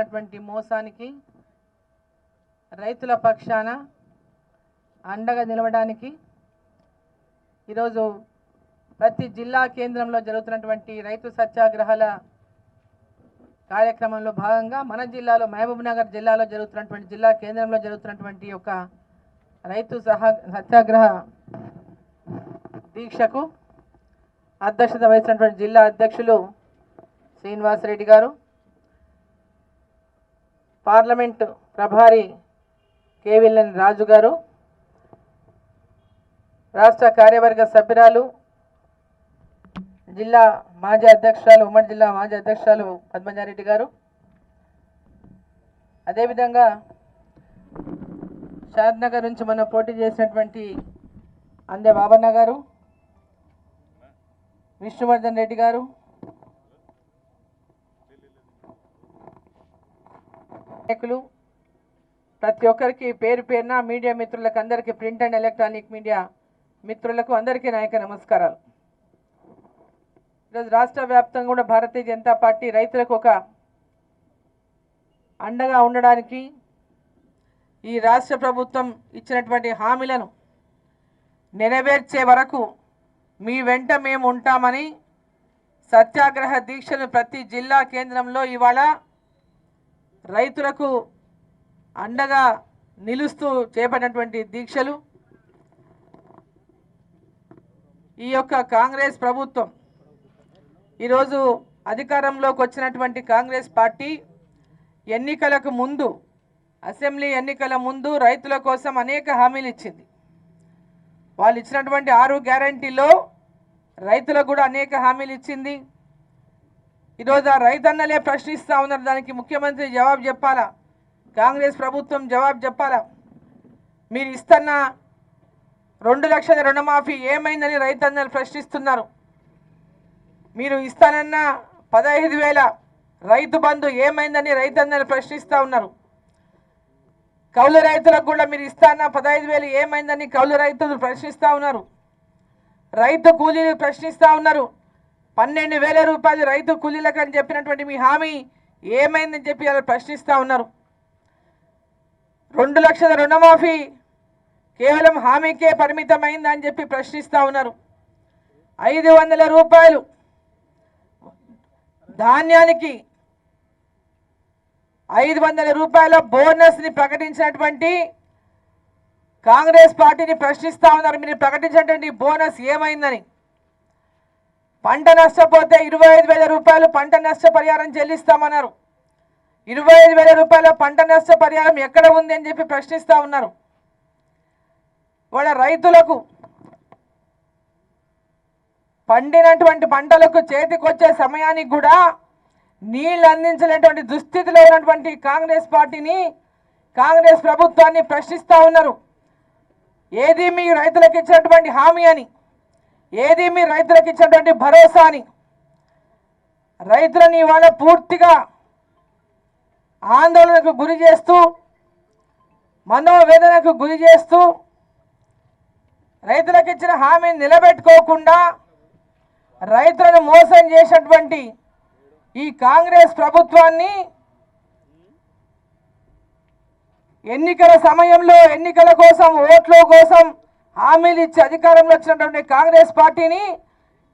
చేసినటువంటి మోసానికి రైతుల పక్షాన అండగా నిలవడానికి ఈరోజు ప్రతి జిల్లా కేంద్రంలో జరుగుతున్నటువంటి రైతు సత్యాగ్రహాల కార్యక్రమంలో భాగంగా మన జిల్లాలో మహబూబ్ నగర్ జిల్లాలో జరుగుతున్నటువంటి జిల్లా కేంద్రంలో జరుగుతున్నటువంటి యొక్క రైతు సహా సత్యాగ్రహ దీక్షకు అధ్యక్షత వహిస్తున్నటువంటి జిల్లా అధ్యక్షులు శ్రీనివాసరెడ్డి గారు. పార్లమెంటు ప్రభారి కేవిల్లని రాజు గారు రాష్ట్ర కార్యవర్గ సభ్యురాలు జిల్లా మాజీ అధ్యక్షురాలు ఉమ్మడి జిల్లా మాజీ అధ్యక్షురాలు పద్మజారెడ్డి గారు. అదేవిధంగా షాద్నగర్ నుంచి మనం పోటీ చేసినటువంటి అందే బాబన్న గారు విష్ణువర్ధన్ రెడ్డి గారు నాయకులు ప్రతి ఒక్కరికి పేరు పేరున మీడియా మిత్రులకు అందరికీ ప్రింట్ అండ్ ఎలక్ట్రానిక్ మీడియా మిత్రులకు అందరికీ నాయక నమస్కారాలు. ఈరోజు రాష్ట్ర వ్యాప్తంగా కూడా భారతీయ జనతా పార్టీ రైతులకు ఒక అండగా ఉండడానికి ఈ రాష్ట్ర ప్రభుత్వం ఇచ్చినటువంటి హామీలను నెరవేర్చే వరకు మీ వెంట మేము ఉంటామని సత్యాగ్రహ దీక్షను ప్రతి జిల్లా కేంద్రంలో ఇవాళ రైతులకు అండగా నిలుస్తూ చేపట్టినటువంటి దీక్షలు. ఈ యొక్క కాంగ్రెస్ ప్రభుత్వం ఈరోజు అధికారంలోకి వచ్చినటువంటి కాంగ్రెస్ పార్టీ ఎన్నికలకు ముందు అసెంబ్లీ ఎన్నికల ముందు రైతుల కోసం అనేక హామీలు ఇచ్చింది. వాళ్ళు ఇచ్చినటువంటి ఆరు గ్యారంటీలో రైతులకు కూడా అనేక హామీలు ఇచ్చింది. ఈరోజు ఆ రైతన్నలే ప్రశ్నిస్తూ ఉన్నారు. దానికి ముఖ్యమంత్రి జవాబు చెప్పాలా? కాంగ్రెస్ ప్రభుత్వం జవాబు చెప్పాలా? మీరు ఇస్తున్న రెండు లక్షల రుణమాఫీ ఏమైందని రైతన్నలు ప్రశ్నిస్తున్నారు. మీరు ఇస్తానన్న పదహైదు వేల రైతు బంధు ఏమైందని రైతన్నలు ప్రశ్నిస్తూ ఉన్నారు. కౌలు రైతులకు కూడా మీరు ఇస్తాన్న పదహైదు వేలు ఏమైందని కౌలు రైతులు ప్రశ్నిస్తూ ఉన్నారు. రైతు కూలీలు ప్రశ్నిస్తూ ఉన్నారు. పన్నెండు వేల రూపాయలు రైతు కూలీలకు అని చెప్పినటువంటి మీ హామీ ఏమైందని చెప్పి వాళ్ళు ప్రశ్నిస్తూ ఉన్నారు. రెండు లక్షల రుణమాఫీ కేవలం హామీకే పరిమితమైందని చెప్పి ప్రశ్నిస్తూ ఉన్నారు. ఐదు వందల రూపాయలు ధాన్యానికి ఐదు వందల రూపాయల బోనస్ని ప్రకటించినటువంటి కాంగ్రెస్ పార్టీని ప్రశ్నిస్తూ ఉన్నారు. మీరు ప్రకటించినటువంటి బోనస్ ఏమైందని? పంట నష్టపోతే ఇరవై ఐదు వేల రూపాయలు పంట నష్టపరిహారం చెల్లిస్తామన్నారు. ఇరవై ఐదు వేల రూపాయల పంట నష్టపరిహారం ఎక్కడ ఉంది అని చెప్పి ప్రశ్నిస్తూ ఉన్నారు. వాళ్ళ రైతులకు పండినటువంటి పంటలకు చేతికొచ్చే సమయానికి కూడా నీళ్ళు అందించలేనటువంటి దుస్థితిలో ఉన్నటువంటి కాంగ్రెస్ పార్టీని కాంగ్రెస్ ప్రభుత్వాన్ని ప్రశ్నిస్తూ ఉన్నారు. ఏది మీ రైతులకు ఇచ్చినటువంటి హామీ అని? ఏది మీ రైతులకు ఇచ్చినటువంటి భరోసా అని? రైతులని ఇవాళ పూర్తిగా ఆందోళనకు గురి చేస్తూ మనోవేదనకు గురి చేస్తూ రైతులకు ఇచ్చిన హామీని నిలబెట్టుకోకుండా రైతులను మోసం చేసినటువంటి ఈ కాంగ్రెస్ ప్రభుత్వాన్ని ఎన్నికల సమయంలో ఎన్నికల కోసం ఓట్ల కోసం హామీలు ఇచ్చి అధికారంలో వచ్చినటువంటి కాంగ్రెస్ పార్టీని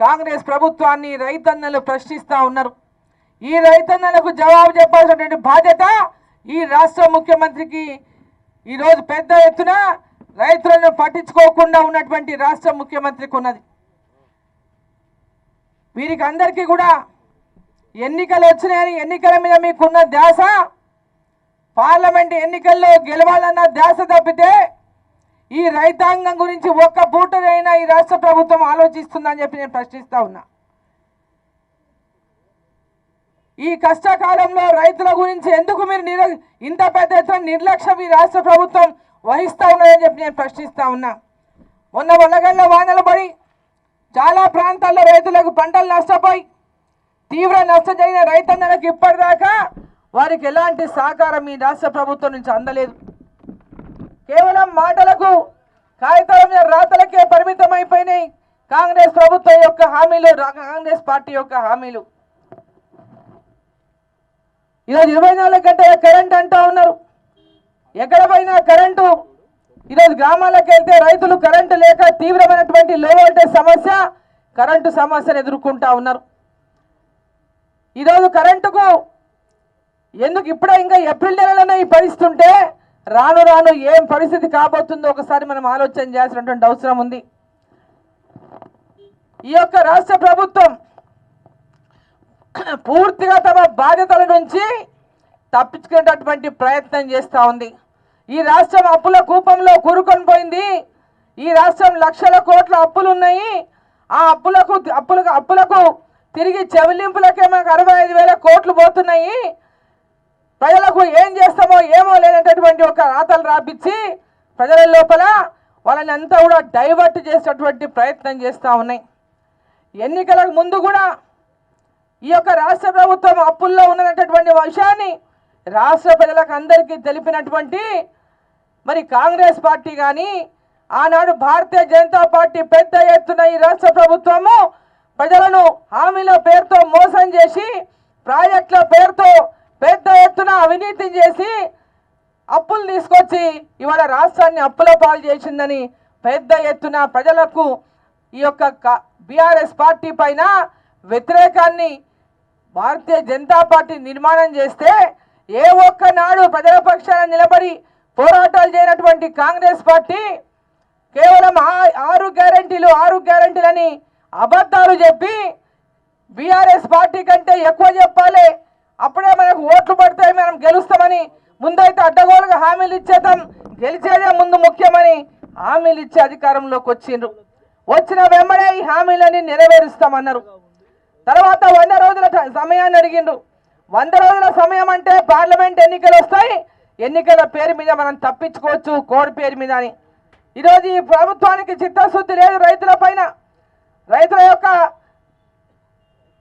కాంగ్రెస్ ప్రభుత్వాన్ని రైతన్నలు ప్రశ్నిస్తూ ఉన్నారు. ఈ రైతన్నలకు జవాబు చెప్పాల్సినటువంటి బాధ్యత ఈ రాష్ట్ర ముఖ్యమంత్రికి ఈరోజు పెద్ద ఎత్తున రైతులను పట్టించుకోకుండా ఉన్నటువంటి రాష్ట్ర ముఖ్యమంత్రికి ఉన్నది. వీరికి అందరికీ కూడా ఎన్నికలు వచ్చినాయని ఎన్నికల మీద మీకున్న ధ్యాస పార్లమెంట్ ఎన్నికల్లో గెలవాలన్న ధ్యాస తప్పితే ఈ రైతాంగం గురించి ఒక్క పూటనైనా ఈ రాష్ట్ర ప్రభుత్వం ఆలోచిస్తుందని చెప్పి నేను ప్రశ్నిస్తా ఉన్నా. ఈ కష్టకాలంలో రైతుల గురించి ఎందుకు మీరు నిర ఇంత పెద్ద ఎత్తున నిర్లక్ష్యం ఈ రాష్ట్ర ప్రభుత్వం వహిస్తూ ఉన్నదని చెప్పి నేను ప్రశ్నిస్తా ఉన్నా. మొన్న వల్లగల్ల వానలు పడి చాలా ప్రాంతాల్లో రైతులకు పంటలు నష్టపోయి తీవ్ర నష్టం జరిగిన రైతన్నలకు ఇప్పటిదాకా వారికి ఎలాంటి సహకారం ఈ రాష్ట్ర ప్రభుత్వం నుంచి అందలేదు. కేవలం మాటలకు కాగితాల మీద రాతలకే పరిమితం అయిపోయినాయి కాంగ్రెస్ ప్రభుత్వం యొక్క హామీలు రా- కాంగ్రెస్ పార్టీ యొక్క హామీలు. ఈరోజు ఇరవై నాలుగు గంటల కరెంట్ అంటా ఉన్నారు. ఎక్కడ పోయినా కరెంటు? ఈరోజు గ్రామాలకు వెళ్తే రైతులు కరెంటు లేక తీవ్రమైనటువంటి లో వోల్టేజ్ సమస్య కరెంటు సమస్యను ఎదుర్కొంటా ఉన్నారు. ఈరోజు కరెంటుకు ఎందుకు ఇప్పుడే ఇంకా ఏప్రిల్ నెలలోనే ఈ పరిస్థితి ఉంటే రాను రాను ఏం పరిస్థితి కాబోతుందో ఒకసారి మనం ఆలోచన చేయాల్సినటువంటి అవసరం ఉంది. ఈ యొక్క రాష్ట్ర ప్రభుత్వం పూర్తిగా తమ బాధ్యతల నుంచి తప్పించుకునేటటువంటి ప్రయత్నం చేస్తూ ఉంది. ఈ రాష్ట్రం అప్పుల కూపంలో కూరుకొని పోయింది. ఈ రాష్ట్రం లక్షల కోట్ల అప్పులు ఉన్నాయి ఆ అప్పులకు అప్పులకు అప్పులకు తిరిగి చెల్లింపులకే మనకు అరవై ఐదు వేల కోట్లు పోతున్నాయి. ప్రజలకు ఏం చేస్తామో ఏమో లేనటువంటి ఒక రాతలు రాపించి ప్రజల లోపల వాళ్ళని అంతా కూడా డైవర్ట్ చేసేటటువంటి ప్రయత్నం చేస్తూ ఉన్నాయి. ఎన్నికలకు ముందు కూడా ఈ యొక్క రాష్ట్ర ప్రభుత్వం అప్పుల్లో ఉన్నటువంటి విషయాన్ని రాష్ట్ర ప్రజలకు అందరికీ తెలిపినటువంటి మరి కాంగ్రెస్ పార్టీ కానీ ఆనాడు భారతీయ జనతా పార్టీ పెద్ద ఎత్తున ఈ రాష్ట్ర ప్రభుత్వము ప్రజలను హామీల పేరుతో మోసం చేసి ప్రాజెక్టుల పేరుతో పెద్ద ఎత్తున అవినీతి చేసి అప్పులు తీసుకొచ్చి ఇవాళ రాష్ట్రాన్ని అప్పుల పాలు చేసిందని పెద్ద ఎత్తున ప్రజలకు ఈ యొక్క బీఆర్ఎస్ పార్టీ పైన వ్యతిరేకాన్ని భారతీయ జనతా పార్టీ నిర్మాణం చేస్తే ఏ ఒక్కనాడు ప్రజల పక్షాన నిలబడి పోరాటాలు చేయనటువంటి కాంగ్రెస్ పార్టీ కేవలం ఆ- ఆరు గ్యారంటీలు ఆరు గ్యారంటీలని అబద్ధాలు చెప్పి బీఆర్ఎస్ పార్టీ కంటే ఎక్కువ చెప్పాలి. అప్పుడే మనకు ఓట్లు పడతాయి మనం గెలుస్తామని ముందైతే అడ్డగోలుగా హామీలు ఇచ్చేద్దాం. గెలిచేదే ముందు ముఖ్యమని హామీలు ఇచ్చే అధికారంలోకి వచ్చిండ్రు. వచ్చిన వెంబడే ఈ హామీలన్నీ నెరవేరుస్తామన్నారు. తర్వాత వంద రోజుల సమయాన్ని అడిగిండ్రు. వంద రోజుల సమయం అంటే పార్లమెంట్ ఎన్నికలు వస్తాయి. ఎన్నికల పేరు మీద మనం తప్పించుకోవచ్చు కోడ్ పేరు మీద అని. ఈరోజు ఈ ప్రభుత్వానికి చిత్తశుద్ధి లేదు రైతుల పైన. రైతుల యొక్క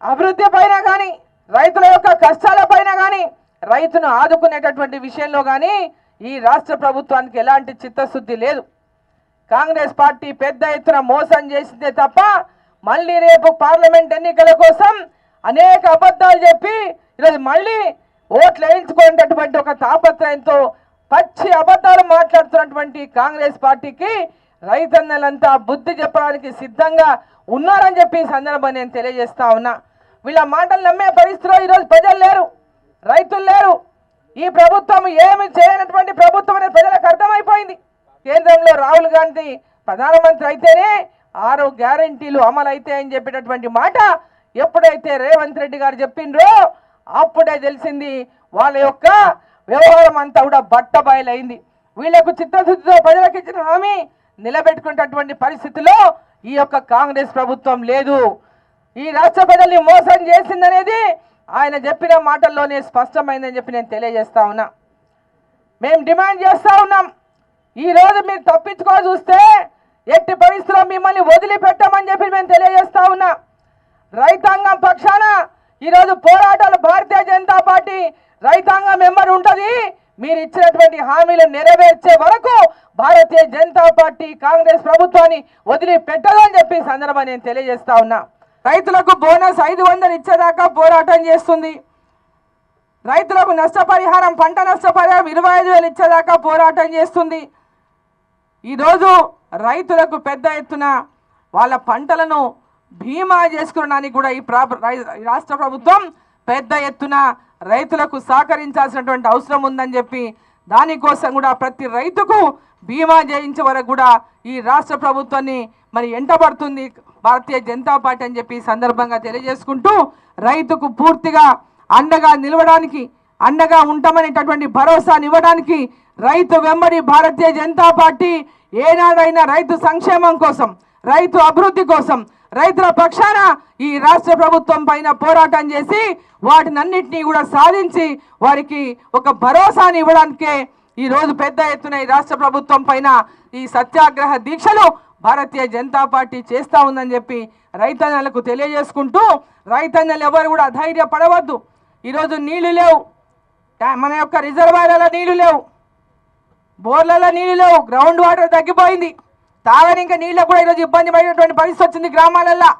అభివృద్ధి పైన కానీ రైతుల యొక్క కష్టాల పైన కానీ రైతును ఆదుకునేటటువంటి విషయంలో కానీ ఈ రాష్ట్ర ప్రభుత్వానికి ఎలాంటి చిత్తశుద్ధి లేదు. కాంగ్రెస్ పార్టీ పెద్ద ఎత్తున మోసం చేసిందే తప్ప మళ్ళీ రేపు పార్లమెంట్ ఎన్నికల కోసం అనేక అబద్ధాలు చెప్పి ఈరోజు మళ్ళీ ఓట్లు వేయించుకునేటటువంటి ఒక తాపత్రయంతో పచ్చి అబద్ధాలు మాట్లాడుతున్నటువంటి కాంగ్రెస్ పార్టీకి రైతన్నలంతా బుద్ధి చెప్పడానికి సిద్ధంగా ఉన్నారని చెప్పి ఈ సందర్భం నేను తెలియజేస్తా ఉన్నా. వీళ్ళ మాటలు నమ్మే పరిస్థితిలో ఈరోజు ప్రజలు లేరు. రైతులు లేరు. ఈ ప్రభుత్వం ఏమి చేయనటువంటి ప్రభుత్వం అనేది ప్రజలకు అర్థమైపోయింది. కేంద్రంలో రాహుల్ గాంధీ ప్రధానమంత్రి అయితేనే ఆరో గ్యారంటీలు అమలైతే అని చెప్పేటటువంటి మాట ఎప్పుడైతే రేవంత్ రెడ్డి గారు చెప్పిండ్రో అప్పుడే తెలిసింది వాళ్ళ యొక్క వ్యవహారం అంతా కూడా బట్టబయలైంది. వీళ్ళకు చిత్తశుద్ధితో ప్రజలకు ఇచ్చిన హామీ నిలబెట్టుకునేటటువంటి పరిస్థితిలో ఈ యొక్క కాంగ్రెస్ ప్రభుత్వం లేదు. ఈ రాష్ట్ర ప్రజల్ని మోసం చేసిందనేది ఆయన చెప్పిన మాటల్లోనే స్పష్టమైందని చెప్పి నేను తెలియజేస్తా ఉన్నా. మేము డిమాండ్ చేస్తా ఉన్నాం. ఈ రోజు మీరు తప్పించుకో చూస్తే ఎట్టి పరిస్థితుల్లో మిమ్మల్ని వదిలిపెట్టమని చెప్పి మేము తెలియజేస్తా ఉన్నా. రైతాంగం పక్షాన ఈరోజు పోరాటాలు భారతీయ జనతా పార్టీ రైతాంగం మెంబర్ ఉంటుంది. మీరు ఇచ్చినటువంటి హామీలు నెరవేర్చే వరకు భారతీయ జనతా పార్టీ కాంగ్రెస్ ప్రభుత్వాన్ని వదిలిపెట్టదని చెప్పి సందర్భం నేను తెలియజేస్తా ఉన్నా. రైతులకు బోనస్ ఐదు వందలు ఇచ్చేదాకా పోరాటం చేస్తుంది. రైతులకు నష్టపరిహారం పంట నష్టపరిహారం ఇరవై ఐదు వేలు ఇచ్చేదాకా పోరాటం చేస్తుంది. ఈరోజు రైతులకు పెద్ద ఎత్తున వాళ్ళ పంటలను బీమా చేసుకున్నానికి కూడా ఈ రై- ఈ రాష్ట్ర ప్రభుత్వం పెద్ద ఎత్తున రైతులకు సహకరించాల్సినటువంటి అవసరం ఉందని చెప్పి దానికోసం కూడా ప్రతి రైతుకు బీమా చేయించే వరకు కూడా ఈ రాష్ట్ర ప్రభుత్వాన్ని మరి ఎంటబడుతుంది. భారతీయ జనతా పార్టీ అని చెప్పి సందర్భంగా తెలియజేసుకుంటూ రైతుకు పూర్తిగా అండగా నిలవడానికి అండగా ఉంటామనేటటువంటి భరోసానివ్వడానికి రైతు వెంబడి భారతీయ జనతా పార్టీ ఏనాడైనా రైతు సంక్షేమం కోసం రైతు అభివృద్ధి కోసం రైతుల పక్షాన ఈ రాష్ట్ర ప్రభుత్వం పైన పోరాటం చేసి వాటినన్నింటినీ కూడా సాధించి వారికి ఒక భరోసాని ఇవ్వడానికే ఈ రోజు పెద్ద ఎత్తున ఈ రాష్ట్ర ప్రభుత్వం పైన ఈ సత్యాగ్రహ దీక్షలు భారతీయ జనతా పార్టీ చేస్తూ ఉందని చెప్పి రైతన్నలకు తెలియజేసుకుంటూ రైతన్నలు ఎవరు కూడా అధైర్యపడవద్దు. ఈరోజు నీళ్ళు లేవు. మన యొక్క రిజర్వాయర్లలో నీళ్ళు లేవు. బోర్లలో నీళ్ళు లేవు. గ్రౌండ్ వాటర్ తగ్గిపోయింది. తాగని ఇంకా నీళ్ళకు కూడా ఈరోజు ఇబ్బంది పడినటువంటి పరిస్థితి వచ్చింది గ్రామాలల్లో.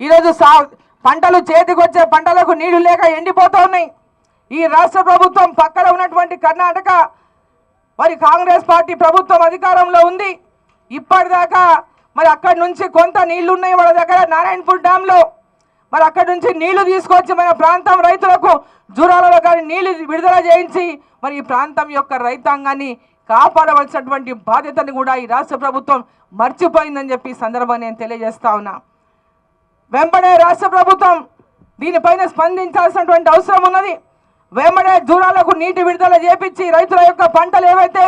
ఈరోజు సా పంటలు చేతికొచ్చే పంటలకు నీళ్ళు లేక ఎండిపోతూ ఉన్నాయి. ఈ రాష్ట్ర ప్రభుత్వం పక్కన ఉన్నటువంటి కర్ణాటక మరి కాంగ్రెస్ పార్టీ ప్రభుత్వం అధికారంలో ఉంది. ఇప్పటిదాకా మరి అక్కడి నుంచి కొంత నీళ్ళు ఉన్నాయి వాళ్ళ దగ్గర నారాయణపూర్ డ్యాంలో. మరి అక్కడి నుంచి నీళ్ళు తీసుకొచ్చి మన ప్రాంతం రైతులకు జూరాలలో కానీ నీళ్ళు విడుదల చేయించి మరి ఈ ప్రాంతం యొక్క రైతాంగాన్ని కాపాడవలసినటువంటి బాధ్యతను కూడా ఈ రాష్ట్ర ప్రభుత్వం మర్చిపోయిందని చెప్పి ఈ సందర్భంగా నేను తెలియజేస్తా ఉన్నా. వెంబడే రాష్ట్ర ప్రభుత్వం దీనిపైన స్పందించాల్సినటువంటి అవసరం ఉన్నది. వెంబడే జూరాలకు నీటి విడుదల చేపించి రైతుల యొక్క పంటలు ఏవైతే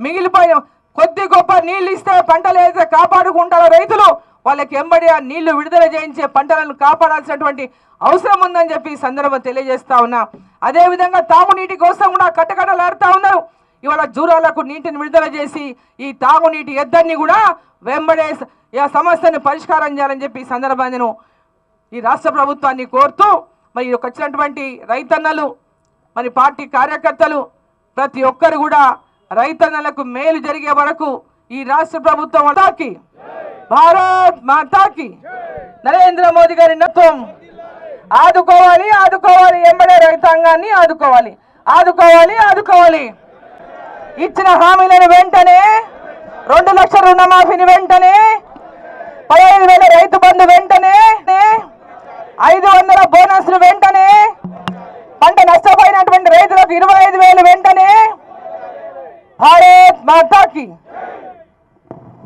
మిగిలిపోయిన కొద్ది గొప్ప నీళ్ళు ఇస్తే పంటలు ఏదైతే కాపాడుకుంటారో రైతులు వాళ్ళకి ఎంబడి ఆ నీళ్ళు విడుదల చేయించే పంటలను కాపాడాల్సినటువంటి అవసరం ఉందని చెప్పి ఈ సందర్భం తెలియజేస్తా ఉన్నా. అదేవిధంగా తాగునీటి కోసం కూడా కట్టకట్టలాడుతా ఉన్నారు. ఇవాళ జూరాలకు నీటిని విడుదల చేసి ఈ తాగునీటి ఎద్దరిని కూడా వెంబడే సమస్యను పరిష్కారం చేయాలని చెప్పి ఈ సందర్భాన్ని నేను ఈ రాష్ట్ర ప్రభుత్వాన్ని కోరుతూ మరి వచ్చినటువంటి రైతన్నలు మరి పార్టీ కార్యకర్తలు ప్రతి ఒక్కరు కూడా రైతన్నలకు మేలు జరిగే వరకు ఈ రాష్ట్ర ప్రభుత్వం మాతాకి. భారత్ మాతాకి. నరేంద్ర మోదీ గారి నత్వం. ఆదుకోవాలి ఆదుకోవాలి ఎంబడే రైతాంగాన్ని ఆదుకోవాలి. ఆదుకోవాలి ఆదుకోవాలి. ఇచ్చిన హామీలను వెంటనే రెండు లక్షల రుణమాఫీని వెంటనే పదహైదు వేల రైతు బంధు వెంటనే ఐదు వందల బోనస్లు వెంటనే పంట నష్టపోయినటువంటి రైతులకు ఇరవై ఐదు వేలు వెంటనే Hare Mataki! Yeah.